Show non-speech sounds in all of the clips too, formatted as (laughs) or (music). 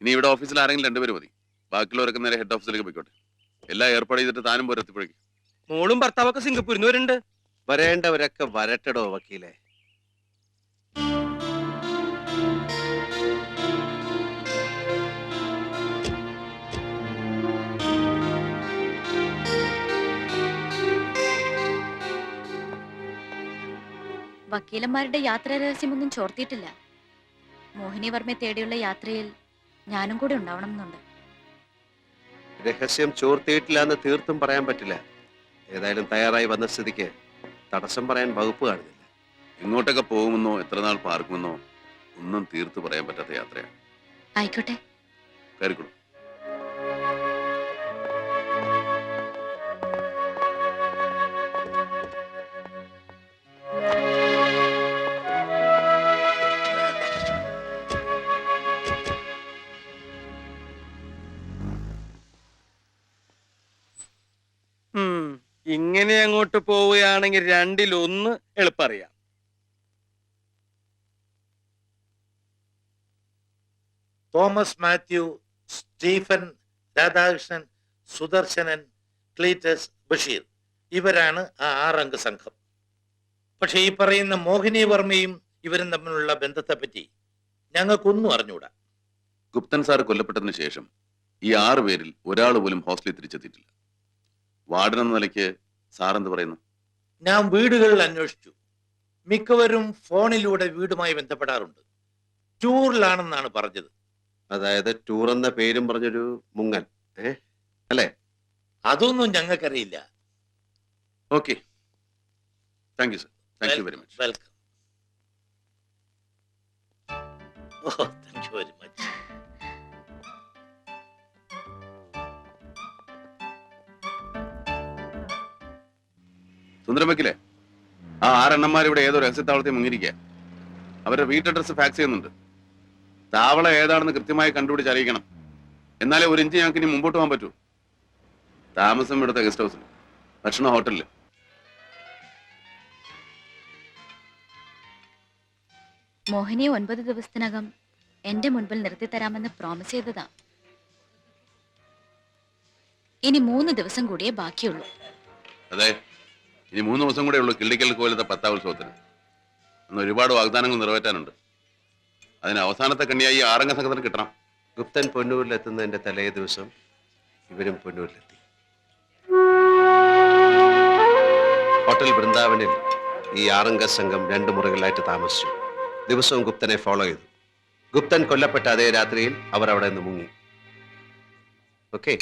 ഇനി ഇവിടെ ഓഫീസിൽ ആരെങ്കിലും രണ്ടുപേര് മതി. ബാക്കിയുള്ളവരൊക്കെ നേരെ ഹെഡ് ഓഫീസിലേക്ക് പോയിക്കോട്ടെ. എല്ലാം ഏർപ്പാട് ചെയ്തിട്ട് താനും പോരെ എത്തിപ്പോഴേക്കും മോളും ഭർത്താവൊക്കെ സിംഗപ്പൂരിൽ വരുന്നുണ്ട് വരേണ്ടവരൊക്കെ വരട്ടടോ വക്കീലെ. വക്കീലന്മാരുടെ യാത്രാ രഹസ്യമൊന്നും ചോർത്തിയിട്ടില്ല. മോഹിനി വർമ്മയെ തേടിയുള്ള യാത്രയിൽ ഞാനും കൂടെ ഉണ്ടാവണം എന്നുണ്ട് രഹസ്യം ചോർത്തിയിട്ടില്ല എന്ന് തീർത്തും പറയാൻ പറ്റില്ല. ഏതായാലും തയ്യാറായി വന്ന സ്ഥിതിക്ക് തടസ്സം പറയാൻ വകുപ്പ് കാണുന്നില്ല എങ്ങോട്ടൊക്കെ പോകുമെന്നോ എത്ര നാൾ പാർക്കുമെന്നോ ഒന്നും തീർത്തു പറയാൻ പറ്റാത്ത യാത്രയാണ്. ആയിക്കോട്ടെ. കയറിക്കൊള്ളു ഇങ്ങനെ അങ്ങോട്ട് പോവുകയാണെങ്കിൽ രണ്ടിലൊന്ന് എളുപ്പറിയാം. തോമസ് മാത്യു സ്റ്റീഫൻ രാധാകൃഷ്ണൻ സുദർശനൻ ക്ലീറ്റസ് ബഷീർ. ഇവരാണ് ആ ആറംഗ സംഘം. പക്ഷെ ഈ പറയുന്ന മോഹിനി വർമ്മയും ഇവരും തമ്മിലുള്ള ബന്ധത്തെ ബന്ധത്തെപ്പറ്റി ഞങ്ങൾക്കൊന്നും അറിഞ്ഞൂടാ. ഗുപ്തൻ സാർ കൊല്ലപ്പെട്ടതിന് ശേഷം ഈ ആറ് പേരിൽ ഒരാൾ പോലും ഹോസ്റ്റലിൽ തിരിച്ചെത്തിയിട്ടില്ല. വാർഡൻ എന്ന നിലയ്ക്ക് സാർ എന്ത് പറയുന്നു? ഞാൻ വീടുകളിൽ അന്വേഷിച്ചു. മിക്കവരും ഫോണിലൂടെ വീടുമായി ബന്ധപ്പെടാറുണ്ട്. ടൂറിലാണെന്നാണ് പറഞ്ഞത്. അതായത് ടൂർ എന്ന പേരും പറഞ്ഞൊരു മുങ്ങൻ ഏ? അതൊന്നും ഞങ്ങൾക്കറിയില്ല. Okay. Thank you sir thank you very much welcome. Oh thank you very much Sundaram വെക്കില്ലേ ആ ആറെണ്ണന്മാർ ഇവിടെ ഏതോ രഹസ്യത്താവളത്തിൽ മുങ്ങിരിക്കുക അവരുടെ വീട്ടഡ്രസ് ഫാക്സ് ചെയ്യുന്നുണ്ട്. താവള ഏതാണെന്ന് കൃത്യമായി കണ്ടുപിടിച്ച് അറിയിക്കണം. എന്നാലേ ഒരു ഇഞ്ച് ഞങ്ങൾക്ക് ഇനി മുമ്പോട്ട് പോകാൻ പറ്റൂ. താമസം ഇവിടുത്തെ ഗസ്റ്റ് ഹൗസിൽ ഭക്ഷണം ഹോട്ടലിൽ മോഹിനിയെ ഒൻപത് ദിവസത്തിനകം എന്റെ മുൻപിൽ നിർത്തി തരാമെന്ന് പ്രോമിസ് ചെയ്തതാ. ഇനി മൂന്ന് ദിവസം കൂടിയേ ബാക്കിയുള്ളൂ. അതെ. ഇനി മൂന്ന് ദിവസം കൂടെ ഉള്ളൂ കിള്ളിക്കൽ പത്താം ഉത്സവത്തിന്. അന്ന് ഒരുപാട് വാഗ്ദാനങ്ങൾ നിറവേറ്റാനുണ്ട്. അതിന് അവസാനത്തെ കണ്ണിയായി ആറംഗ സംഘത്തിന് കിട്ടണം. ഗുപ്തൻ പൊന്നൂരിലെത്തുന്നതിന്റെ തലേ ദിവസം ഇവരും പൊന്നൂരിലെത്തി. ഹോട്ടൽ വൃന്ദാവനിൽ ഈ ആറംഗ സംഘം രണ്ട് മുറികളായിട്ട് താമസിച്ചു. ദിവസവും ഗുപ്തനെ ഫോളോ ചെയ്തു. ഗുപ്തൻ കൊല്ലപ്പെട്ട അതേ രാത്രിയിൽ അവർ അവിടെ നിന്ന് മുങ്ങി. ഓക്കെ.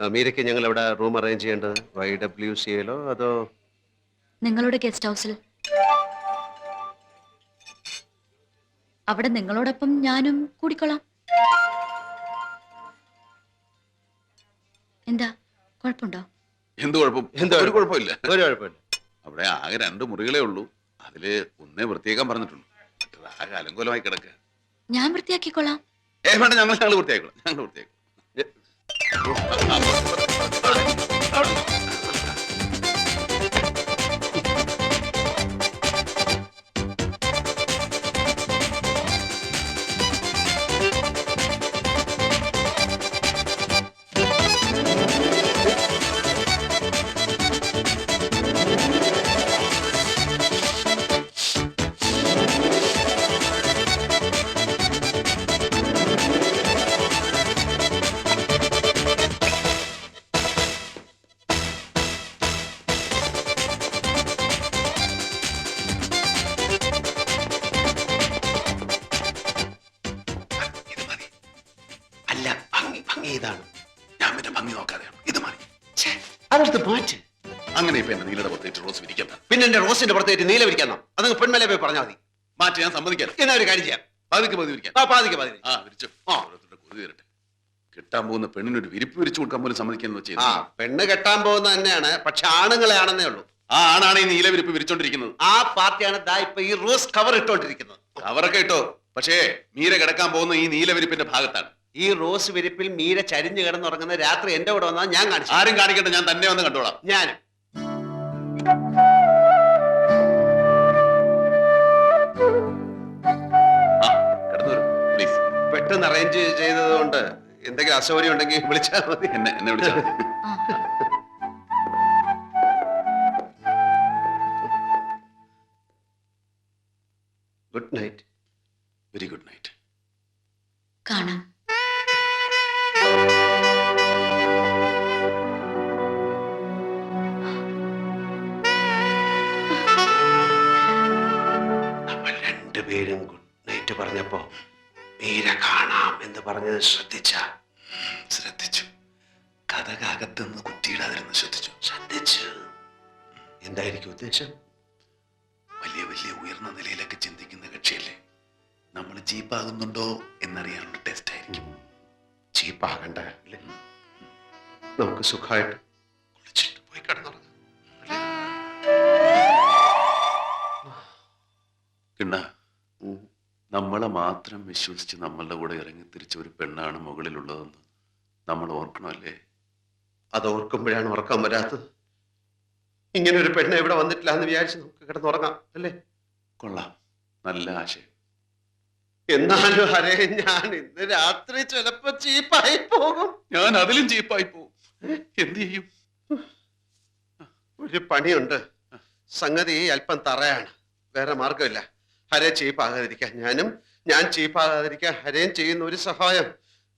മീരയ്ക്ക് ഞങ്ങൾ എവിടെ റൂം അറേഞ്ച് ചെയ്യേണ്ടത്? വൈ ഡബ്ല്യു സി എയിലോ അതോ നിങ്ങളുടെ ഗസ്റ്റ് ഹൗസിൽ? അവിടെ നിങ്ങളോടൊപ്പം ഞാനും കൂടിക്കൊള്ളാം. എന്താ കുഴപ്പമുണ്ടോ? എന്ത് കുഴപ്പം? എന്താ ഒരു കുഴപ്പമില്ല. ഒരു കുഴപ്പമില്ല. അവിടെ ആകെ രണ്ട് മുറികളേ ഉള്ളൂ. അതിൽ ഒന്നേ വൃത്തിയാക്കാൻ പറഞ്ഞിട്ടുള്ളൂ. ആകെ അലങ്കോലമായി കിടക്കുക ഞാൻ വൃത്തിയാക്കിക്കൊള്ളാം. ഏ വേണ്ട ഞങ്ങൾ ഞങ്ങൾ വൃത്തിയാക്കണം ഞങ്ങൾ വൃത്തിയാക്കണം ¡Vamos! ഭംഗി നോക്കാതെയാണ് ഇത് മതി. അതെടുത്ത് മാറ്റ്. അങ്ങനെ ഇപ്പൊ നീലയുടെ പുറത്തേറ്റ് റോസ് വിരിക്കണ്ട പിന്നെ എന്റെ റോസിന്റെ പുറത്തേറ്റ് നീല വിരിക്കണം അത് പെൺമേലെ പോയി പറഞ്ഞാൽ മതി. മാറ്റി ഞാൻ സമ്മതിക്കാം എന്നാ ഒരു കാര്യം ചെയ്യാം. പതുക്കെ പതി വിരിക്കാം. ആ പാതിക്ക് പാതി ആ വിരിച്ചു. ഓരോരുത്തരുടെ കൊതി കിട്ടാൻ പോകുന്ന പെണ്ണിനൊരു വിരിപ്പ് വിരിച്ചു കൊടുക്കാൻ പോലും സമ്മതിക്കാന്ന് വെച്ചാൽ ആ പെണ്ണ് കെട്ടാൻ പോകുന്ന തന്നെയാണ്. പക്ഷെ ആണുങ്ങളെ ആണെന്നേ ഉള്ളൂ. ആ ആണാണ് ഈ നീല വിരിപ്പ് വിരിച്ചോണ്ടിരിക്കുന്നത്. ആ പാർട്ടിയാണ് ദാ ഇപ്പൊ ഈ റോസ് കവർ ഇട്ടോണ്ടിരിക്കുന്നത്. കവറൊക്കെ ഇട്ടോ. പക്ഷേ മീര കിടക്കാൻ പോകുന്ന ഈ നീല വിരിപ്പിന്റെ ഭാഗത്താണ്. ഈ റോസ് വിരിപ്പിൽ മീര ചരിഞ്ഞു കിടന്നുറങ്ങുന്ന രാത്രി എന്റെ കൂടെ വന്നാൽ ഞാൻ കാണിച്ചു. ആരും കാണിക്കട്ടെ ഞാൻ തന്നെ വന്ന് കണ്ടോളാം. ഞാൻ ആ പ്ലീസ് പെട്ടെന്ന് പെട്ടെന്ന് അറേഞ്ച് ചെയ്തത് കൊണ്ട് എന്തെങ്കിലും അസൗകര്യം ഉണ്ടെങ്കിൽ വിളിച്ചാൽ മതി. എന്നെ എന്നെ വിളിച്ചാൽ good night very good night കാണാം. രണ്ടുപേരും ഗുഡ് നൈറ്റ് പറഞ്ഞപ്പോ മീര കാണാം എന്ന് പറഞ്ഞത് ശ്രദ്ധിച്ച? ശ്രദ്ധിച്ചു. കഥകകത്തുനിന്ന് കുറ്റിയിടാതിരുന്ന് ശ്രദ്ധിച്ചു. ശ്രദ്ധിച്ചു. എന്തായിരിക്കും ഉദ്ദേശം? വലിയ വലിയ ഉയർന്ന നിലയിലൊക്കെ ചിന്തിക്കുന്ന കക്ഷിയല്ലേ. നമ്മൾ ചീപ്പാകുന്നുണ്ടോ എന്നറിയാനുള്ള ടെസ്റ്റ് ആയിരിക്കും. ചീപ്പാകണ്ട. അല്ലേ? നമുക്ക് സുഖമായിട്ട് കുളിച്ചിട്ട് പോയി കിടന്നുറങ്ങാം. കിണ്ണ. നമ്മളെ മാത്രം വിശ്വസിച്ച് നമ്മളുടെ കൂടെ ഇറങ്ങി തിരിച്ച ഒരു പെണ്ണാണ് മുകളിലുള്ളതെന്ന് നമ്മൾ ഓർക്കണമല്ലേ? അത് ഓർക്കുമ്പോഴാണ് ഉറക്കം വരാത്തത്. ഇങ്ങനെ ഒരു പെണ്ണ് എവിടെ വന്നിട്ടില്ല എന്ന് വിചാരിച്ച് നമുക്ക് കിടന്നുറങ്ങാം അല്ലേ? കൊള്ളാം. നല്ല ആശയം. എന്നാലും ഹരേ ഞാൻ ഇന്ന് രാത്രി ചിലപ്പോ ചീപ്പായി പോകും. ഞാൻ അതിലും ചീപ്പായി പോകും. എന്ത് ചെയ്യും? ഒരു പണിയുണ്ട്. സംഗതി അല്പം തറയാണ്. വേറെ മാർഗമില്ല ഹരെ ചീപ്പാകാതിരിക്കാൻ ഞാനും ഞാൻ ചീപ്പാകാതിരിക്കാൻ ഹരയും ചെയ്യുന്ന ഒരു സഹായം.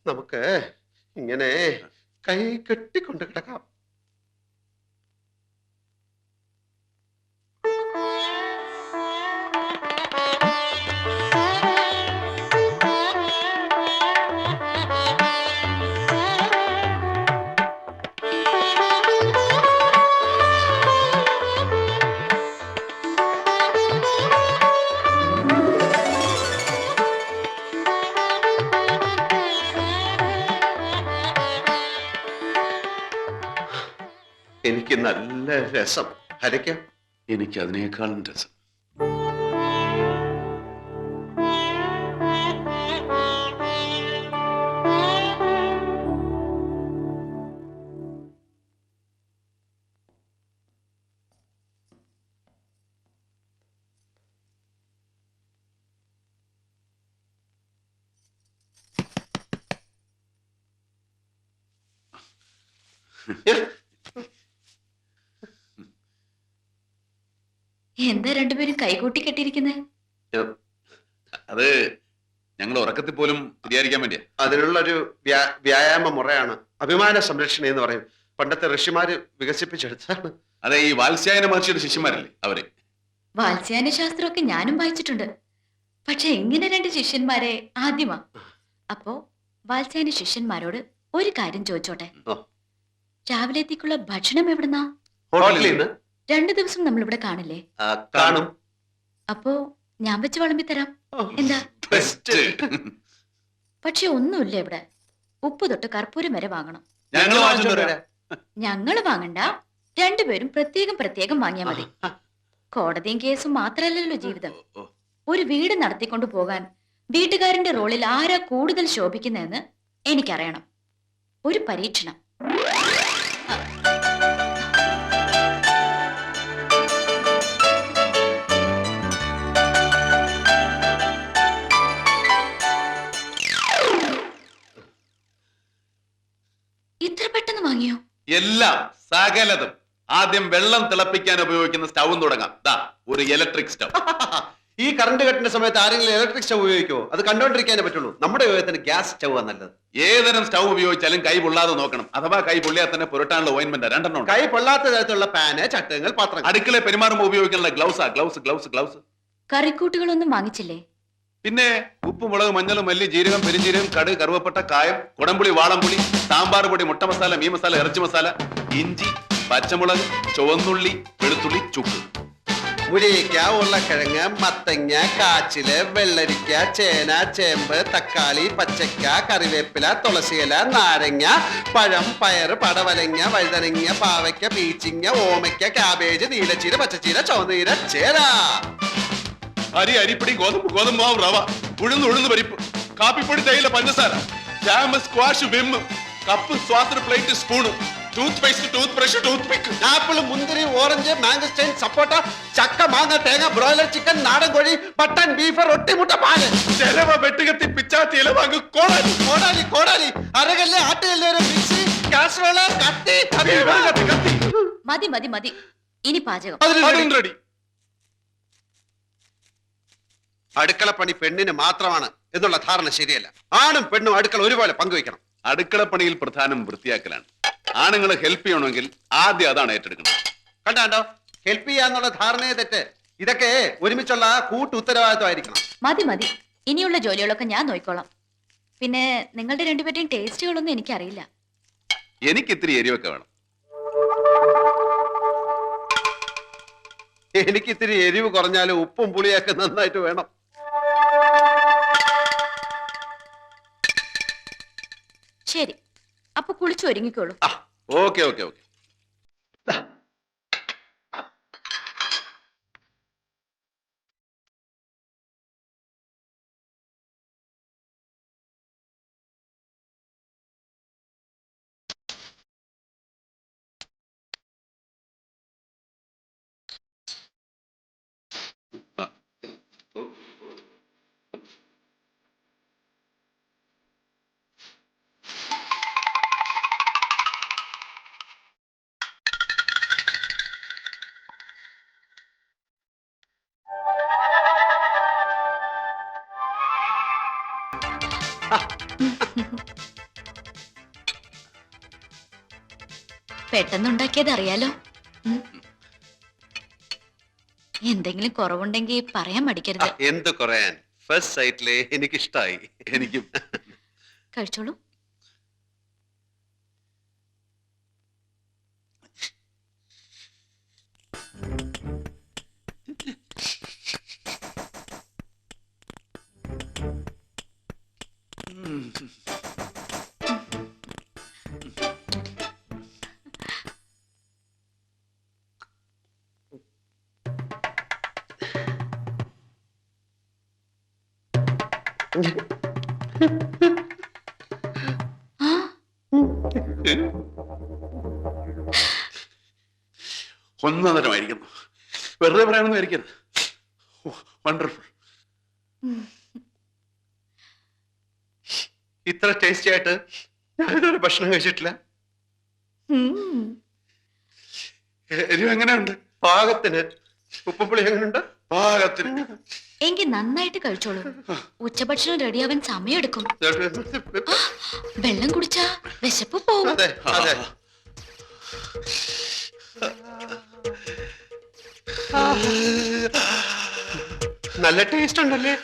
നമുക്ക് ഇങ്ങനെ കൈ കെട്ടിക്കൊണ്ട് കിടക്കാം. എനിക്ക് നല്ല രസം. ഹരയ്ക്കാം. എനിക്ക് അതിനേക്കാളും രസം. എന്താ രണ്ടുപേരും കൈകൂട്ടി കെട്ടിയിരിക്കുന്നത് അത് ഞങ്ങൾ ഉറക്കത്തിൽ പോലും തിരിയാതിരിക്കാൻ വേണ്ടിയാ. അതിനുള്ള ഒരു വ്യായാമ മുറയാണ് അഭിമാന സംരക്ഷണ എന്ന് പറയും. പണ്ടത്തെ ഋഷിമാര് വികസിപ്പിച്ചെടുത്താണ് അതെ ഈ വാത്സ്യായന മഹർഷിയുടെ ശിഷ്യന്മാരല്ലേ അവർ? വാത്സ്യായന ശാസ്ത്രമൊക്കെ ഞാനും വായിച്ചിട്ടുണ്ട്. പക്ഷെ എങ്ങനെ രണ്ട് ശിഷ്യന്മാരെ ആദ്യമാ. അപ്പോ വാത്സ്യായന ശിഷ്യന്മാരോട് ഒരു കാര്യം ചോദിച്ചോട്ടെ? രാവിലെത്തേക്കുള്ള രാവിലത്തേക്കുള്ള ഭക്ഷണം എവിടുന്നാ? ഹോട്ടലിൽ നിന്ന്. രണ്ടു ദിവസം നമ്മൾ ഇവിടെ കാണില്ലേ കാണും. അപ്പോ ഞാൻ വെച്ച് വിളമ്പി തരാം എന്താ. പക്ഷെ ഒന്നുമില്ല ഇവിടെ. ഉപ്പ് തൊട്ട് കർപ്പൂരം വരെ വാങ്ങണം. ഞങ്ങൾ വാങ്ങണ്ട. രണ്ടുപേരും പ്രത്യേകം പ്രത്യേകം വാങ്ങിയാ മതി. കോടതിയും കേസും മാത്രല്ലല്ലോ ജീവിതം. ഒരു വീട് നടത്തിക്കൊണ്ടു പോകാൻ വീട്ടുകാരന്റെ റോളിൽ ആരാ കൂടുതൽ ശോഭിക്കുന്നതെന്ന് എനിക്കറിയണം. ഒരു പരീക്ഷണം. വാങ്ങിയോ? എല്ലാം സകലതും. ആദ്യം വെള്ളം തിളപ്പിക്കാൻ ഉപയോഗിക്കുന്ന സ്റ്റൗവും തുടങ്ങാം. ദാ ഒരു ഇലക്ട്രിക് സ്റ്റൗ. (laughs) ഈ കറണ്ട് കട്ടിന്റെ സമയത്ത് ആരെങ്കിലും ഇലക്ട്രിക് സ്റ്റൗ ഉപയോഗിക്കോ അത് കണ്ടോണ്ടിരിക്കാനേ പറ്റുള്ളൂ. നമ്മുടെ ഉപയോഗത്തിന് ഗ്യാസ് സ്റ്റവ് നല്ലത്. ഏതരം സ്റ്റൗ ഉപയോഗിച്ചാലും കൈ പൊള്ളാതെ നോക്കണം. അഥവാ കൈ പൊള്ളിയാൽ തന്നെ പുരട്ടാനുള്ള ഓയിൻമെന്റ് രണ്ടെണ്ണം കൈ പൊള്ളാത്ത തരത്തിലുള്ള പാന് ചട്ടങ്ങൾ പാത്രങ്ങൾ. അടുക്കള പെരുമാറുമ്പോൾ ഉപയോഗിക്കാനുള്ള ഗ്ലൗസാ ഗ്ലൗസ് ഗ്ലൗസ് ഗ്ലൗസ് കറിക്കൂട്ടുകളൊന്നും വാങ്ങിച്ചില്ലേ? പിന്നെ ഉപ്പ് മുളക് മഞ്ഞൾ മല്ലി ജീരകം പെരിഞ്ജീരകം കട് കറുവപ്പട്ട കായം കുടംപുളി വാളംപുളി സാമ്പാർ പൊടി മുട്ട മസാല മീൻ മസാല ഇറച്ചി മസാല ഇഞ്ചി പച്ചമുളക് ചുവന്നുള്ളി വെളുത്തുള്ളി ചുക്ക്. മുരിക്ക ഉരുളക്കിഴങ്ങ് മത്തങ്ങ കാച്ചിൽ വെള്ളരിക്ക ചേന ചേമ്പ് തക്കാളി പച്ചക്ക കറിവേപ്പില തുളസിയില നാരങ്ങ പഴം പയർ പടവലങ്ങ വഴുതനങ്ങ പാവയ്ക്ക പീച്ചിങ്ങ ഓമയ്ക്ക കാബേജ് നീലച്ചീര പച്ചച്ചീര ചുവന്നീര ചേര അരി അരിപ്പൊടി ഗോതമ്പ് ഗോതമ്പ് മാവ് റവ. ഉഴുന്ന് ഉഴുന്ന് പരിപ്പ്. കാപ്പിപ്പൊടി തേയില പഞ്ചസാര. Jam squash Vim. Cup സ്വാത്ര plate spoon. Toothpaste toothbrush toothpick apple മുന്തിരി ഓറഞ്ച് മാംഗസ്റ്റൈൻ സപ്പോട്ട ചക്ക മാങ്ങ തേങ്ങ ബ്രോയിലർ ചിക്കൻ നാടൻ കോഴി മട്ടൻ ബീഫ് റൊട്ടിമുട്ട പാൽ. ചെലവ വെട്ടുകത്തി പിച്ചാത്തി ഇല വാങ്ങ് കോടാലി. കോടാലി കോടാലി. അരകല്ല് ആട്ടുകല്ല് ഒരു മിക്സി കാസറോൾ കത്തി കത്തി മതി മതി മതി. ഇനി പാചകം. റെഡി അടുക്കള പണി പെണ്ണിന് മാത്രമാണ് എന്നുള്ള ധാരണ ശരിയല്ല. ആണും പെണ്ണും അടുക്കള ഒരുപോലെ പങ്കുവയ്ക്കണം. അടുക്കളപ്പണിയിൽ പ്രധാനം വൃത്തിയാക്കലാണ്. ആണുങ്ങൾ ഹെൽപ്പ് ചെയ്യണമെങ്കിൽ ആദ്യം അതാണ് ഏറ്റെടുക്കുന്നത് കണ്ടാണ്ടോ? ഹെൽപ്പ് ചെയ്യാന്നുള്ള ധാരണയെ തെറ്റ്. ഇതൊക്കെ ഒരുമിച്ചുള്ള കൂട്ടു ഉത്തരവാദിത്വമായിരിക്കണം മതി മതി. ഇനിയുള്ള ജോലികളൊക്കെ ഞാൻ നോക്കിക്കോളാം പിന്നെ നിങ്ങളുടെ രണ്ടുപേരുടെയും ടേസ്റ്റുകളൊന്നും എനിക്കറിയില്ല. എനിക്ക് ഇത്തിരി എരിവൊക്കെ വേണം. എനിക്ക് ഇത്തിരി എരിവ് കുറഞ്ഞാലും ഉപ്പും പുളിയൊക്കെ നന്നായിട്ട് വേണം. ശരി. അപ്പൊ കുളിച്ചു ഒരുങ്ങിക്കോളൂ. ആ ഓക്കെ ഓക്കെ ഓക്കെ. പെട്ടെന്നുണ്ടാക്കിയത് അറിയാലോ എന്തെങ്കിലും കുറവുണ്ടെങ്കിൽ പറയാൻ മടിക്കരുത്. എന്ത് കുറയാൻ? ഫസ്റ്റ് സൈറ്റിലെ എനിക്കിഷ്ടായി. എനിക്കും. കഴിച്ചോളൂ. ഒന്നതരമായിരിക്കുന്നു. വെറുതെ പറയാനൊന്നും ആയിരിക്കരുത്. വണ്ടർഫുൾ ഇത്ര ടേസ്റ്റി ആയിട്ട് ഞാനിതുവരെ ഭക്ഷണം കഴിച്ചിട്ടില്ല. എരിവ് എങ്ങനെയുണ്ട്? പാകത്തിന് ഉപ്പുപുളി എങ്ങനെയുണ്ട്? പാകത്തിന്. എങ്കിൽ നന്നായിട്ട് കഴിച്ചോളൂ. ഉച്ചഭക്ഷണം റെഡിയാവാൻ സമയമെടുക്കും. വെള്ളം കുടിച്ചാ വിശപ്പ് അതെ നല്ല ടേസ്റ്റ് ഉണ്ടല്ലേ?